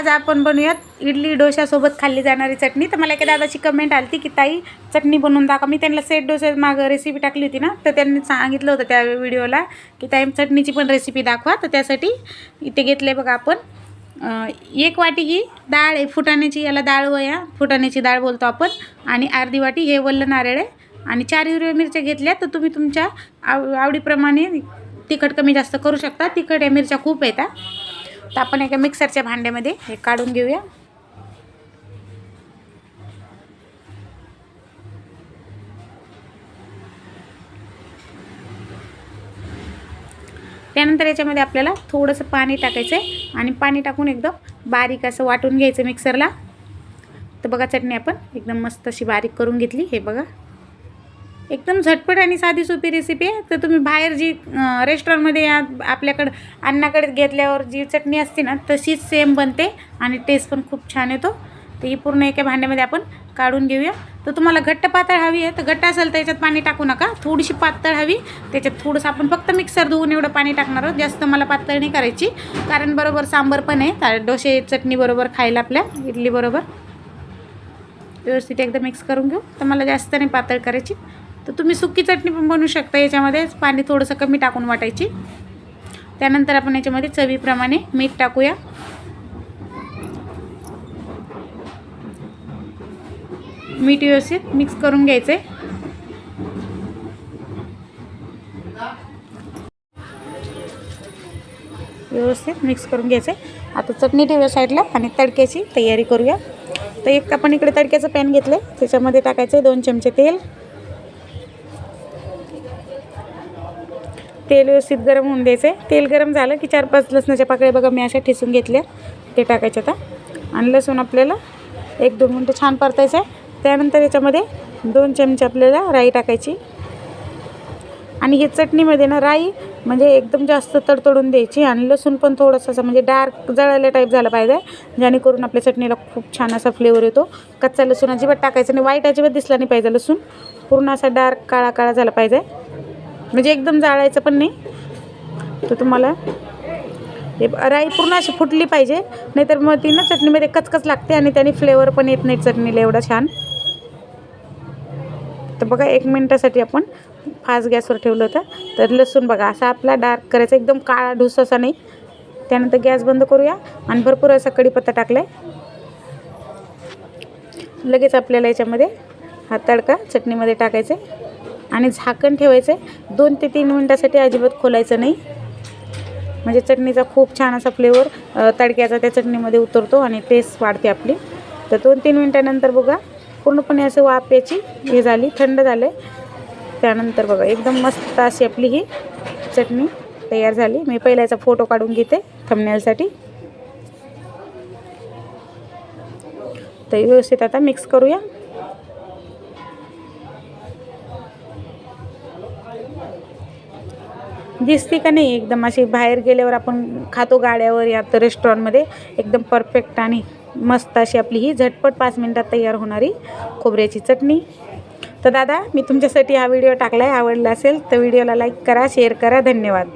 आज आपण बनवूयात इडली डोशासोबत खाल्ली जाणारी चटणी. तर मला एका दादाची कमेंट आली की ताई चटणी बनवून दाखवा. मी त्यांना सेट डोसे मागं रेसिपी टाकली होती ना तर त्यांनी सांगितलं होतं त्या व्हिडिओला की ताई चटणीची पण रेसिपी दाखवा. तर त्यासाठी इथे घेतले बघा आपण. एक वाटी ही डाळ आहे फुटाण्याची याला डाळ वया फुटाण्याची डाळ बोलतो आपण. आणि अर्धी वाटी हे वल्ल नारळ आहे. आणि चार हिरव्या मिरच्या घेतल्या तर तुम्ही तुमच्या आव आवडीप्रमाणे तिखट कमी जास्त करू शकता. तिखट या मिरच्या खूप येतात तर आपण एका मिक्सरच्या भांड्यामध्ये हे काढून घेऊया. त्यानंतर याच्यामध्ये आपल्याला थोडंसं पाणी टाकायचं आहे आणि पाणी टाकून एकदम बारीक असं वाटून घ्यायचं मिक्सरला. तर बघा चटणी आपण एकदम मस्त अशी बारीक करून घेतली. हे बघा. एकदम झटपट आणि साधी सोपी रेसिपी आहे. तर तुम्ही बाहेर जी रेस्टॉरंटमध्ये या आपल्याकडं अन्नाकडे घेतल्यावर जी चटणी असते ना तशीच सेम बनते आणि टेस्ट पण खूप छान येतो. तर ही पूर्ण एका भांड्यामध्ये आपण काढून घेऊया. तर तुम्हाला घट्ट पातळ हवी आहे. तर घट्ट असेल तर याच्यात पाणी टाकू नका. थोडीशी पातळ हवी. त्याच्यात थोडंसं आपण फक्त मिक्सर धुवून एवढं पाणी टाकणार आहोत. जास्त मला पातळ नाही करायची. कारण बरोबर सांबर पण आहे. तर डोसे चटणीबरोबर खायला आपल्या इडलीबरोबर व्यवस्थित एकदा मिक्स करून घेऊ. तर मला जास्त नाही पातळ करायची. तर तुम्ही सुकी चटणी पण बनवू शकता याच्यामध्ये. पाणी थोडंसं कमी टाकून वाटायची. त्यानंतर आपण याच्यामध्ये चवीप्रमाणे मीठ टाकूया. मीठ व्यवस्थित मिक्स करून घ्यायचं आहे व्यवस्थित मिक्स करून घ्यायचं आहे आता चटणी ठेवूया साईडला आणि तडक्याची तयारी करूया. तर एक आपण इकडे तडक्याचं पॅन घेतलं आहे त्याच्यामध्ये टाकायचं आहे दोन चमचे तेल. तेल व्यवस्थित गरम होऊन द्यायचं आहे. तेल गरम झालं की चार पाच लसणाच्या पाकळ्या बघा मी अशा ठेसून घेतल्या. ते टाकायच्या आता. आणि लसूण आपल्याला एक दोन मिनटं छान परतायचं आहे. त्यानंतर याच्यामध्ये दोन चमचे आपल्याला राई टाकायची. आणि हे चटणीमध्ये ना राई म्हणजे एकदम जास्त तडतडून द्यायची आणि लसूण पण थोडंसं असं म्हणजे डार्क जळायला टाईप झालं पाहिजे जेणेकरून आपल्या चटणीला खूप छान असा फ्लेवर येतो. कच्चा लसूण अजिबात टाकायचं नाही वाईट अजिबात दिसला नाही पाहिजे लसूण. पूर्ण असा डार्क काळा काळा झाला पाहिजे. म्हणजे एकदम जाळायचं पण नाही. तर तुम्हाला हे राई पूर्ण अशी फुटली पाहिजे. नाहीतर मग ती ना चटणीमध्ये कचकच लागते आणि त्याने फ्लेवर पण येत नाही चटणीला एवढा छान. तर बघा एक मिनटासाठी आपण फास्ट गॅसवर ठेवलं होतं. तर लसूण बघा असा आपला डार्क करायचा एकदम काळा ढूस असा नाही. त्यानंतर गॅस बंद करूया आणि भरपूर असा कढीपत्ता टाकला आहे लगेच आपल्याला याच्यामध्ये हा तडका चटणीमध्ये टाकायचा आहे. आणि झाकण ठेवायचं आहे दोन ते तीन मिनटासाठी अजिबात खोलायचं नाही. म्हणजे चटणीचा खूप छान असा फ्लेवर तडक्याचा त्या चटणीमध्ये उतरतो आणि टेस्ट वाढते आपली. तर दोन तीन मिनटानंतर बघा पूर्णपणे असं वाफ याची हे झाली थंड झालं आहे त्यानंतर बघा एकदम मस्त अशी आपली ही चटणी तयार झाली. मी पहिला याचा फोटो काढून घेते थंबनेलसाठी तर व्यवस्थित आता मिक्स करूया. दिसते का नाही एकदम अशी बाहेर गेल्यावर आपण खातो गाड्यावर या तर रेस्टॉरंटमध्ये एकदम परफेक्ट आणि मस्त अशी आपली ही झटपट पाच मिनटात तयार होणारी खोबऱ्याची चटणी. तर दादा मी तुमच्यासाठी हा व्हिडिओ टाकला आहे आवडला असेल तर व्हिडिओला लाईक करा शेअर करा. धन्यवाद.